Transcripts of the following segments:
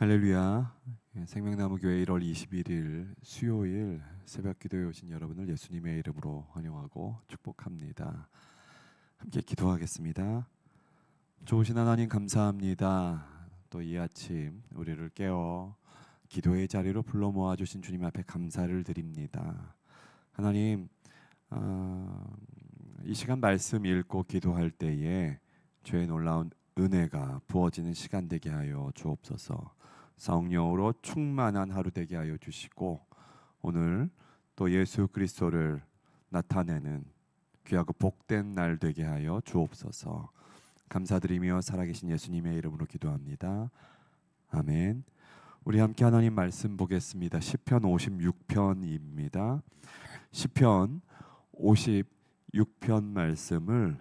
할렐루야. 예, 생명나무 교회 1월 21일 수요일 새벽 기도에 오신 여러분을 예수님의 이름으로 환영하고 축복합니다. 함께 기도하겠습니다. 좋으신 하나님 감사합니다. 또 이 아침 우리를 깨워 기도의 자리로 불러 모아 주신 주님 앞에 감사를 드립니다. 하나님 아, 이 시간 말씀 읽고 기도할 때에 죄의 놀라운 은혜가 부어지는 시간 되게 하여 주옵소서. 성령으로 충만한 하루 되게 하여 주시고 오늘 또 예수 그리스도를 나타내는 귀하고 복된 날 되게 하여 주옵소서. 감사드리며 살아계신 예수님의 이름으로 기도합니다. 아멘. 우리 함께 하나님 말씀 보겠습니다. 시편 56편입니다. 시편 56편 말씀을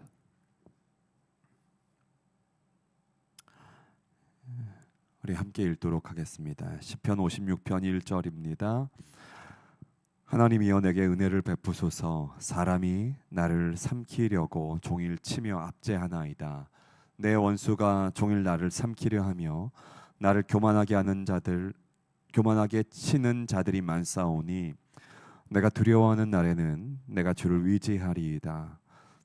우리 함께 읽도록 하겠습니다. 시편 56편 1절입니다. 하나님이여 내게 은혜를 베푸소서 사람이 나를 삼키려고 종일 치며 압제하나이다. 내 원수가 종일 나를 삼키려 하며 나를 교만하게 하는 자들 교만하게 치는 자들이 많사오니 내가 두려워하는 날에는 내가 주를 위지하리이다.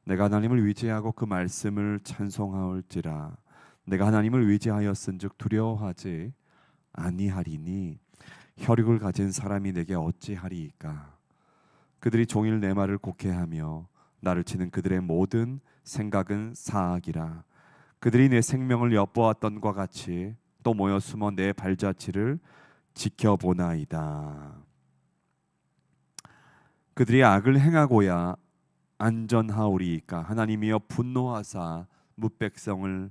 내가 하나님을 위지하고 그 말씀을 찬송하올지라 내가 하나님을 위지하였은즉 두려워하지 아니하리니 혈육을 가진 사람이 내게 어찌하리이까? 그들이 종일 내 말을 곡해하며 나를 치는 그들의 모든 생각은 사악이라. 그들이 내 생명을 엿보았던 과 같이 또 모여 숨어 내 발자취를 지켜보나이다. 그들이 악을 행하고야 안전하오리이까? 하나님이여 분노하사 뭇백성을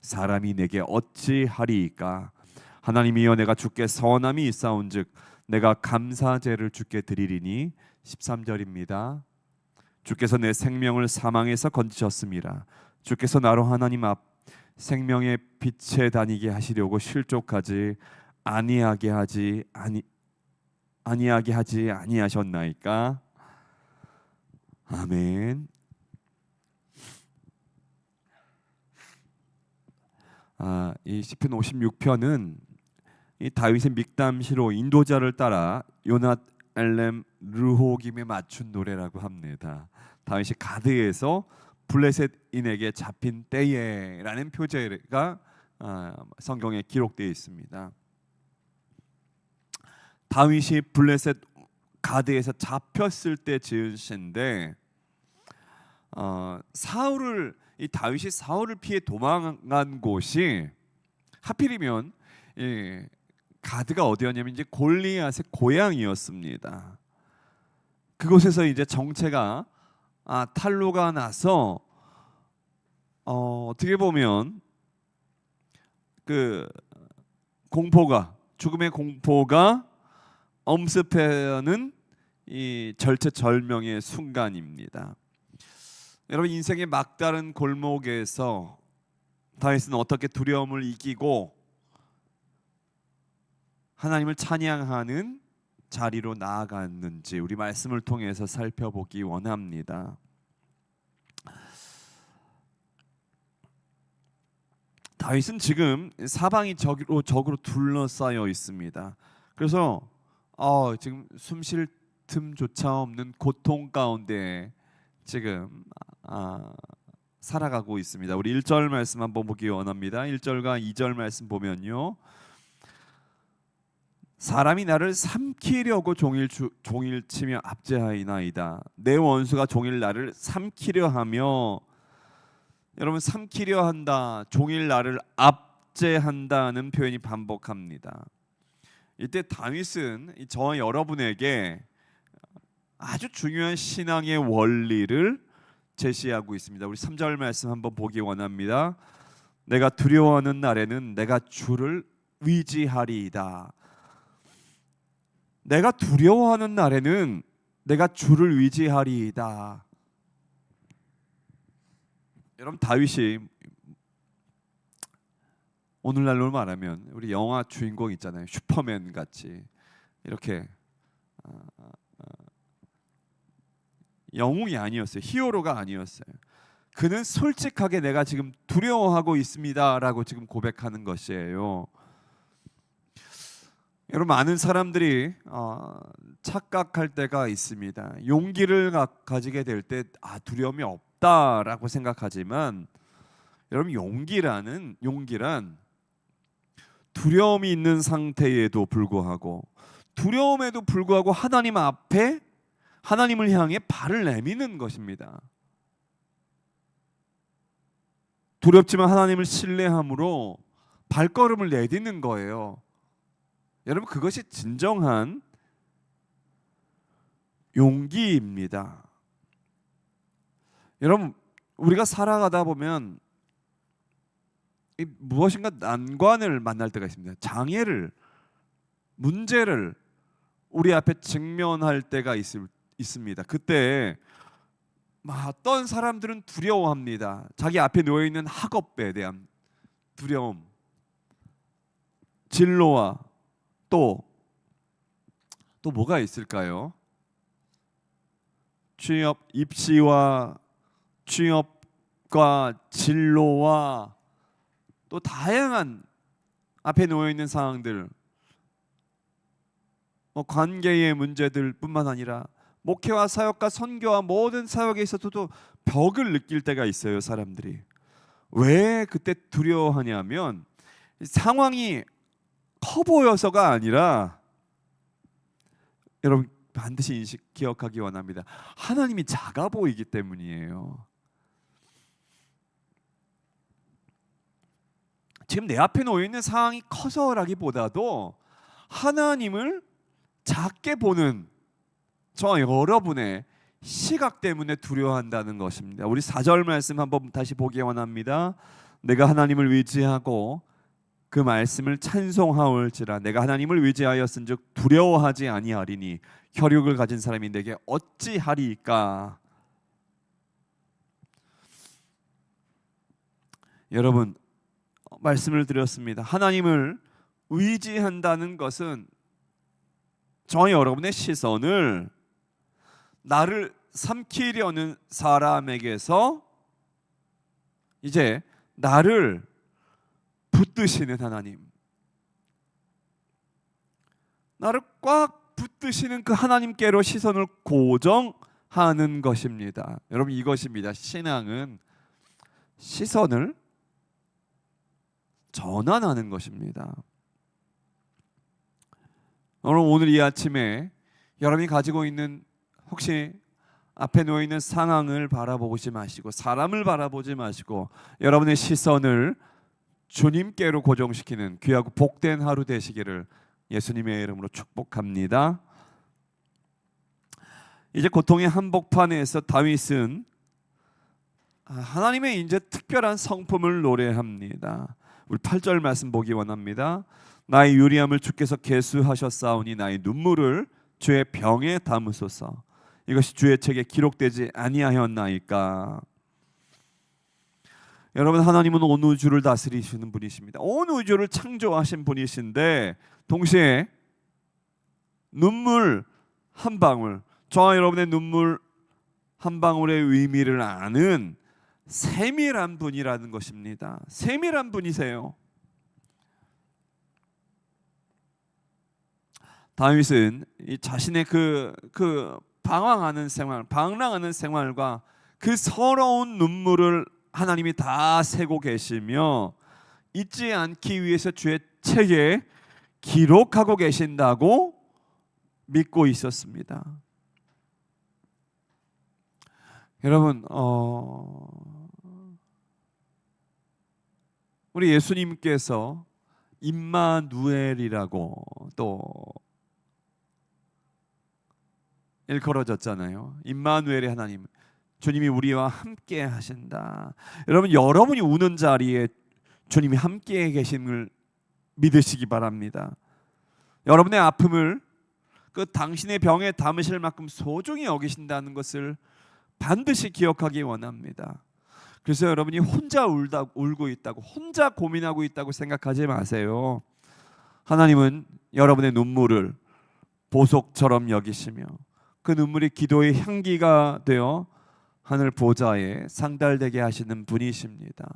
사람이 내게 어찌하리이까 하나님이여 내가 주께 선함이 있사온즉 내가 감사제를 주께 드리리니 13절입니다. 주께서 내 생명을 사망에서 건지셨습니다. 주께서 나로 하나님 앞 생명의 빛에 다니게 하시려고 실족하지 아니하게 하지 아니 아니하게 하지 아니하셨나이까 아멘. 아, 이 시편 56편은 이 다윗의 믹담시로 인도자를 따라 요낫 엘렘 르호김에 맞춘 노래라고 합니다. 다윗이 가드에서 블레셋인에게 잡힌 때에라는 표제가 아, 성경에 기록되어 있습니다. 다윗이 블레셋 가드에서 잡혔을 때 지은 시인데 어, 사울을 이 다윗이 사울을 피해 도망간 곳이 하필이면 이 가드가 어디였냐면 이제 골리앗의 고향이었습니다. 그곳에서 이제 정체가 아, 탈로가 나서 어, 어떻게 보면 그 공포가 죽음의 공포가 엄습하는 이 절체절명의 순간입니다. 여러분 인생의 막다른 골목에서 다윗은 어떻게 두려움을 이기고 하나님을 찬양하는 자리로 나아갔는지 우리 말씀을 통해서 살펴보기 원합니다. 다윗은 지금 사방이 적으로 적으로 둘러싸여 있습니다. 그래서 어, 지금 숨 쉴 틈조차 없는 고통 가운데 지금 아, 살아가고 있습니다. 우리 1절 말씀 한번 보기 원합니다. 1절과 2절 말씀 보면요. 사람이 나를 삼키려고 종일 주, 종일 치며 압제하이나이다. 내 원수가 종일 나를 삼키려 하며 여러분 삼키려 한다. 종일 나를 압제한다는 표현이 반복합니다. 이때 다윗은 이 저와 여러분에게 아주 중요한 신앙의 원리를 제시하고 있습니다. 우리 3절 말씀 한번 보기 원합니다. 내가 두려워하는 날에는 내가 주를 위지하리이다. 내가 두려워하는 날에는 내가 주를 위지하리이다. 여러분 다윗이 오늘날로 말하면 우리 영화 주인공 있잖아요. 슈퍼맨 같이 이렇게 아, 아, 아, 영웅이 아니었어요. 히어로가 아니었어요. 그는 솔직하게 내가 지금 두려워하고 있습니다라고 지금 고백하는 것이에요. 여러분 많은 사람들이 어, 착각할 때가 있습니다. 용기를 가, 가지게 될 때 아, 두려움이 없다라고 생각하지만 여러분 용기라는 용기란 두려움이 있는 상태에도 불구하고 두려움에도 불구하고 하나님 앞에 하나님을 향해 발을 내미는 것입니다. 두렵지만 하나님을 신뢰함으로 발걸음을 내딛는 거예요. 여러분 그것이 진정한 용기입니다. 여러분 우리가 살아가다 보면 이 무엇인가 난관을 만날 때가 있습니다. 장애를 문제를 우리 앞에 직면할 때가 있, 있습니다. 그때 막 어떤 사람들은 두려워합니다. 자기 앞에 놓여 있는 학업에 대한 두려움, 진로와 또또 뭐가 있을까요? 취업 입시와 취업과 진로와 또 다양한 앞에 놓여 있는 상황들 뭐 관계의 문제들뿐만 아니라 목회와 사역과 선교와 모든 사역에 있어서도 벽을 느낄 때가 있어요 사람들이. 왜 그때 두려워하냐면 상황이 커 보여서가 아니라 여러분 반드시 인식 기억하기 원합니다. 하나님이 작아 보이기 때문이에요. 지금 내 앞에 놓여 있는 상황이 커서라기보다도 하나님을 작게 보는 저 여러분의 시각 때문에 두려워한다는 것입니다. 우리 4절 말씀 한번 다시 보기 원합니다. 내가 하나님을 위지하고 그 말씀을 찬송하올지라 내가 하나님을 위지하였은즉 두려워하지 아니하리니 혈육을 가진 사람이 내게 어찌하리까 여러분 말씀을 드렸습니다. 하나님을 의지한다는 것은 저희 여러분의 시선을 나를 삼키려는 사람에게서 이제 나를 붙드시는 하나님, 나를 꽉 붙드시는 그 하나님께로 시선을 고정하는 것입니다. 여러분 이것입니다. 신앙은 시선을 전환하는 것입니다. 오늘 오늘 이 아침에 여러분이 가지고 있는 혹시 앞에 놓여 있는 상황을 바라보지 마시고 사람을 바라보지 마시고 여러분의 시선을 주님께로 고정시키는 귀하고 복된 하루 되시기를 예수님의 이름으로 축복합니다. 이제 고통의 한복판에서 다윗은 하나님의 이제 특별한 성품을 노래합니다. 우리 8절 말씀 보기 원합니다. 나의 유리함을 주께서 계수하셨사오니 나의 눈물을 주의 병에 담으소서. 이것이 주의 책에 기록되지 아니하였나이까. 여러분 하나님은 온 우주를 다스리시는 분이십니다. 온 우주를 창조하신 분이신데 동시에 눈물 한 방울, 저와 여러분의 눈물 한 방울의 의미를 아는 세밀한 분이라는 것입니다. 세밀한 분이세요. 다윗은 이 자신의 그, 그 방황하는 생활, 방랑하는 생활과 그 서러운 눈물을 하나님이 다 세고 계시며 잊지 않기 위해서 주의 책에 기록하고 계신다고 믿고 있었습니다. 여러분, 어, 우리 예수님께서 임마누엘이라고 또 일컬어졌잖아요. 임마누엘의 하나님, 주님이 우리와 함께 하신다. 여러분, 여러분이 우는 자리에 주님이 함께 계심을 믿으시기 바랍니다. 여러분의 아픔을 그 당신의 병에 담으실 만큼 소중히 여기신다는 것을 반드시 기억하기 원합니다. 그래서 여러분이 혼자 울다 울고 있다고 혼자 고민하고 있다고 생각하지 마세요. 하나님은 여러분의 눈물을 보석처럼 여기시며 그 눈물이 기도의 향기가 되어 하늘 보좌에 상달되게 하시는 분이십니다.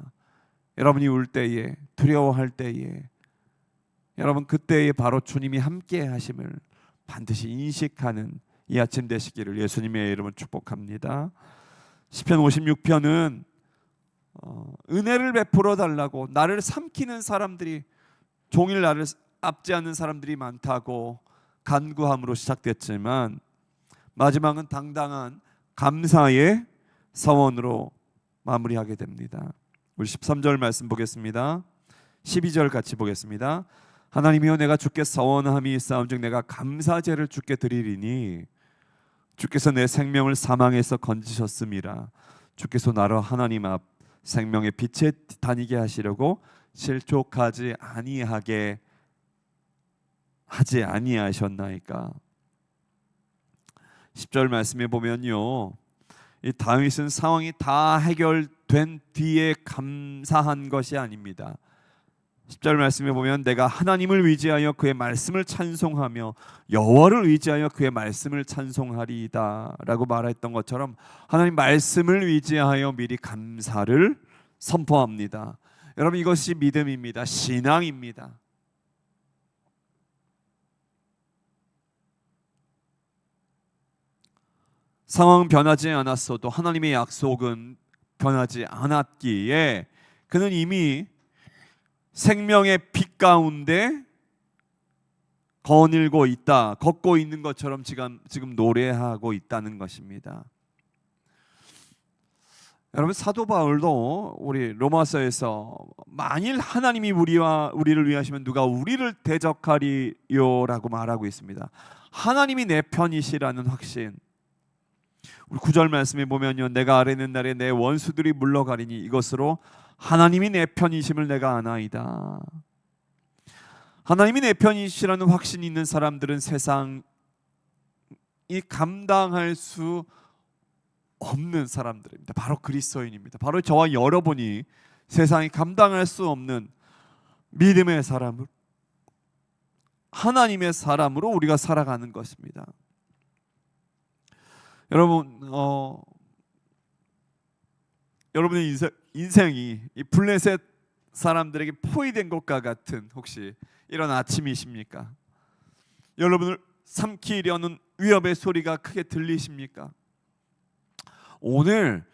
여러분이 울 때에 두려워할 때에 여러분 그때에 바로 주님이 함께 하심을 반드시 인식하는 이 아침 되시기를 예수님의 이름으로 축복합니다. 시편 56편은 어, 은혜를 베풀어 달라고 나를 삼키는 사람들이 종일 나를 압제하는 사람들이 많다고 간구함으로 시작됐지만 마지막은 당당한 감사의 서원으로 마무리하게 됩니다. 우리 13절 말씀 보겠습니다. 12절 같이 보겠습니다. 하나님이여 내가 주께 서원함이 있사온즉 내가 감사제를 주께 드리리니 주께서 내 생명을 사망에서 건지셨음이라 주께서 나로 하나님 앞 생명의 빛에 다니게 하시려고 실족하지 아니하게 하지 아니하셨나이까 10절 말씀에 보면요 이 다윗은 상황이 다 해결된 뒤에 감사한 것이 아닙니다 10절 말씀에 보면 내가 하나님을 의지하여 그의 말씀을 찬송하며 여호와를 의지하여 그의 말씀을 찬송하리이다라고 말했던 것처럼 하나님 말씀을 의지하여 미리 감사를 선포합니다. 여러분 이것이 믿음입니다. 신앙입니다. 상황 변하지 않았어도 하나님의 약속은 변하지 않았기에 그는 이미 생명의 빛 가운데 거닐고 있다, 걷고 있는 것처럼 지금 지금 노래하고 있다는 것입니다. 여러분 사도 바울도 우리 로마서에서 만일 하나님이 우리와 우리를 위하시면 누가 우리를 대적하리요라고 말하고 있습니다. 하나님이 내 편이시라는 확신. 우리 구절 말씀에 보면요, 내가 아뢰는 날에 내 원수들이 물러가리니 이것으로 하나님이 내 편이심을 내가 아나이다. 하나님이 내 편이시라는 확신이 있는 사람들은 세상이 감당할 수 없는 사람들입니다. 바로 그리스도인입니다. 바로 저와 여러분이 세상이 감당할 수 없는 믿음의 사람을 하나님의 사람으로 우리가 살아가는 것입니다. 여러분, 어, 여러분의 인생, 인생이 이 블레셋 사람들에게 포위된 것과 같은 혹시 이런 아침이십니까? 여러분을 삼키려는 위협의 소리가 크게 들리십니까? 오늘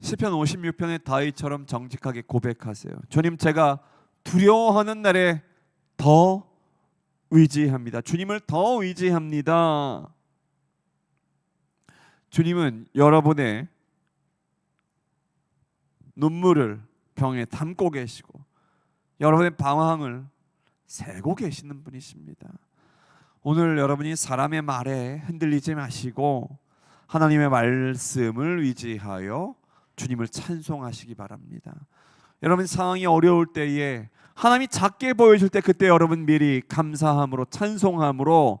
시편 56편의 다윗처럼 정직하게 고백하세요. 주님 제가 두려워하는 날에 더 의지합니다. 주님을 더 의지합니다. 주님은 여러분의 눈물을 병에 담고 계시고 여러분의 방황을 세고 계시는 분이십니다. 오늘 여러분이 사람의 말에 흔들리지 마시고 하나님의 말씀을 의지하여 주님을 찬송하시기 바랍니다. 여러분 상황이 어려울 때에 하나님이 작게 보여줄 때 그때 여러분 미리 감사함으로 찬송함으로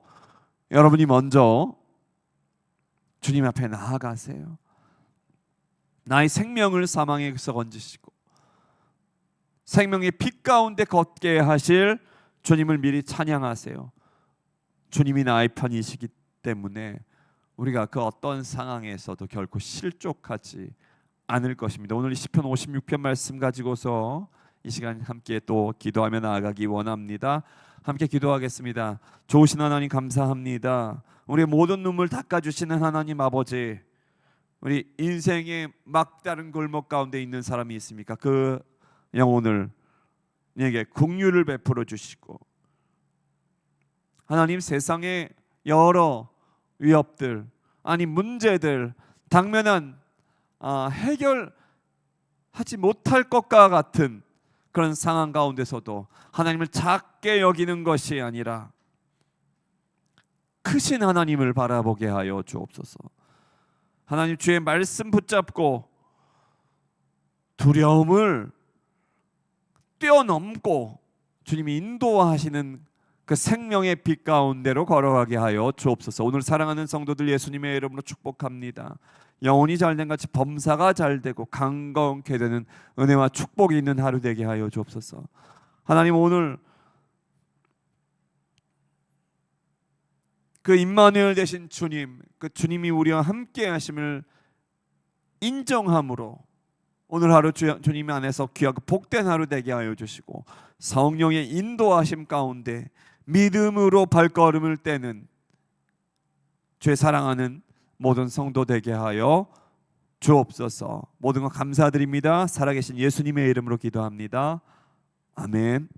여러분이 먼저 주님 앞에 나아가세요. 나의 생명을 사망에서 건지시고 생명의 빛 가운데 걷게 하실 주님을 미리 찬양하세요. 주님이 나의 편이시기 때문에 우리가 그 어떤 상황에서도 결코 실족하지 않을 것입니다. 오늘 시편 56편 말씀 가지고서 이 시간 함께 또 기도하며 나아가기 원합니다. 함께 기도하겠습니다. 좋으신 하나님 감사합니다. 우리의 모든 눈물 닦아 주시는 하나님 아버지. 우리 인생의 막다른 골목 가운데 있는 사람이 있습니까? 그 영혼을 내게 긍휼을 베풀어 주시고 하나님 세상의 여러 위협들 아니 문제들 당면한 아, 해결하지 못할 것과 같은 그런 상황 가운데서도 하나님을 작게 여기는 것이 아니라 크신 하나님을 바라보게 하여 주옵소서. 하나님 주의 말씀 붙잡고 두려움을 뛰어넘고 주님이 인도하시는 그 생명의 빛 가운데로 걸어가게 하여 주옵소서. 오늘 사랑하는 성도들 예수님의 이름으로 축복합니다. 영혼이 잘된 같이 범사가 잘되고 강건케 되는 은혜와 축복이 있는 하루 되게 하여 주옵소서. 하나님 오늘 그 임마누엘 되신 주님, 그 주님이 우리와 함께 하심을 인정함으로 오늘 하루 주, 주님 안에서 귀하고 복된 하루 되게 하여 주시고 성령의 인도하심 가운데 믿음으로 발걸음을 떼는 죄 사랑하는 모든 성도 되게 하여 주옵소서. 모든 것 감사드립니다. 살아계신 예수님의 이름으로 기도합니다. 아멘.